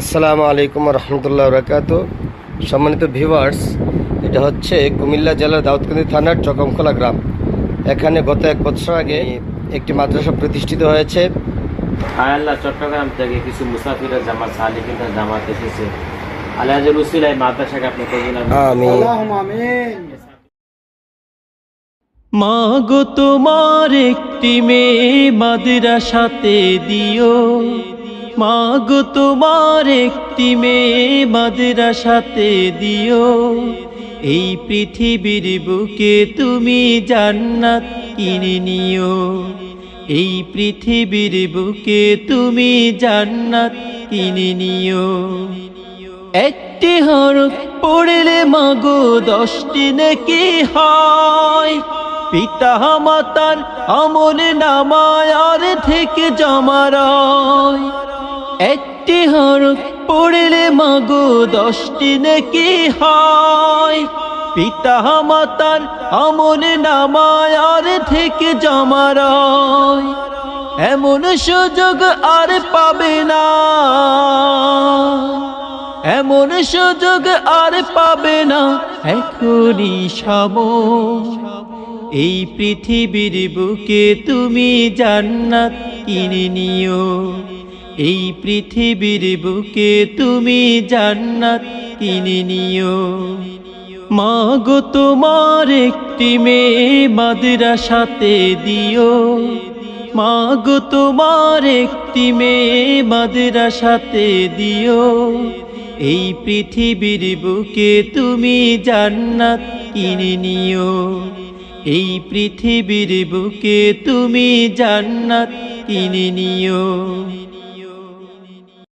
আসসালামু আলাইকুম রহমতুল্লাহ বরকাত সম্মানিত ভিউয়ার্স এটা হচ্ছে কুমিল্লা জেলার দাউদকান্দি থানার চকমখোলা গ্রাম। এখানে গত এক বছর আগে একটি মাদ্রাসা প্রতিষ্ঠিত হয়েছে। আয় আল্লাহ চট্টগ্রাম থেকে কিছু মুসাফিরের জামাত সালিকিনরা জামাত এসেছে। আল্লাহজুল উসিলাই মাদ্রাসাকে আপনি কবুল আমি মাগো তোমার একটি মেয়ে মাদ্রাসাতে দিও। মাগো তোমার একটি মেয়ে মাদ্রাসাতে দিও। এই পৃথিবীর বুকে তুমি জান্নাত কিনে নিও। এই পৃথিবীর বুকে তুমি জান্নাত কিনে নিও। একটি হরফ পড়লে মাগো দশটি নাকি হয়। পিতা মাতার আমল নামায়ার থেকে জমারয় একটি হরফ পড়লে মাগো দশটি নাকি হয়। পিতা মাতার আমল নামায়ার থেকে জমারয় এমন সুযোগ আর পাবে না। এমন সুযোগ আর পাবে না। এখনই সম। এই পৃথিবীর বুকে তুমি জান্নাত কিনে নিও। এই পৃথিবীর বুকে তুমি জান্নাত কিনে নিও। মাগো তোমার একটি মেয়ে মাদ্রাসাতে দিও। মাগো তোমার একটি মেয়ে মাদ্রাসাতে দিও। এই পৃথিবীর বুকে তুমি জান্নাত কিনে নিও। এই পৃথিবীর বুকে তুমি জান্নাত কিনে নিও।